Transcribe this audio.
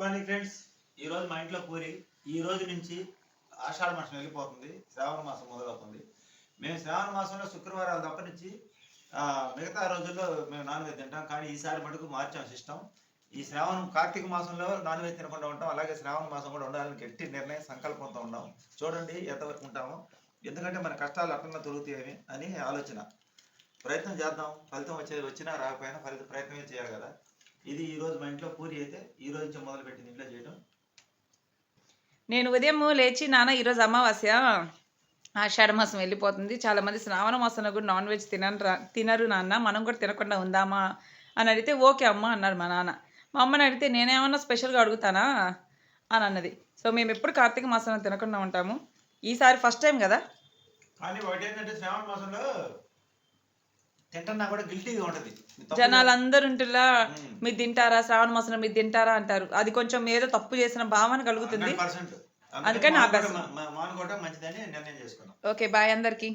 Good morning friends ఈ రోజు మా ఇంట్లో పూరి ఈ రోజు నుంచి ఆషాఢ మాసం వెళ్ళిపోతుంది. శ్రావణ మాసం మొదలవుతుంది. మేము శ్రావణ మాసంలో శుక్రవారాలు తప్ప నుంచి మిగతా రోజుల్లో మేము నాన్ వెజ్ తింటాం. కానీ ఈసారి మటుకు మార్చాం సిస్టమ్ ఈ శ్రావణం కార్తీక మాసంలో నాన్ వెజ్ తినకుండా ఉంటాం. అలాగే శ్రావణ మాసం కూడా ఉండాలని గట్టి నిర్ణయం సంకల్పంతో ఉన్నాం. చూడండి ఎంతవరకు ఉంటామో. ఎందుకంటే మన కష్టాలు అట్లా తొలుగుతాయని అని ఆలోచన. ప్రయత్నం చేద్దాం. ఫలితం వచ్చే వచ్చినా రాకపోయినా ఫలితం ప్రయత్నమే చేయాలి కదా. ఇది ఈ రోజు మా ఇంట్లో పూరి అయితే ఈ రోజు నుంచి మొదలు పెట్టింది ఇంట్లో చేయడం నేను ఉదయం లేచి నాన్న ఈరోజు అమావాస్య. ఆషాఢ మాసం వెళ్ళిపోతుంది. చాలా మంది శ్రావణ మాసంలో కూడా నాన్ వెజ్ తినరు తినరు నాన్న. మనం కూడా తినకుండా ఉందామా అని అడిగితే ఓకే అమ్మ అన్నారు మా నాన్న. మా అమ్మని అడిగితే నేనేమన్నా స్పెషల్గా అడుగుతానా? అని అన్నది. సో మేము ఎప్పుడు కార్తీక మాసంలో తినకుండా ఉంటాము. ఈసారి ఫస్ట్ టైం కదా? కానీ ఒకటి ఏంటంటే శ్రావణ మాసంలో తింటున్నా కూడా గిల్టీగా ఉంటది. జనాలు అందరు ఉంటులా. మీరు తింటారా? శ్రావణ మాసంలో మీరు తింటారా అంటారు. అది కొంచెం ఏదో తప్పు చేసిన భావన కలుగుతుంది. 100%. అందుకని మానుకోవడం మంచిదని నిర్ణయం చేసుకున్నాం. ఓకే బాయ్ అందరికీ.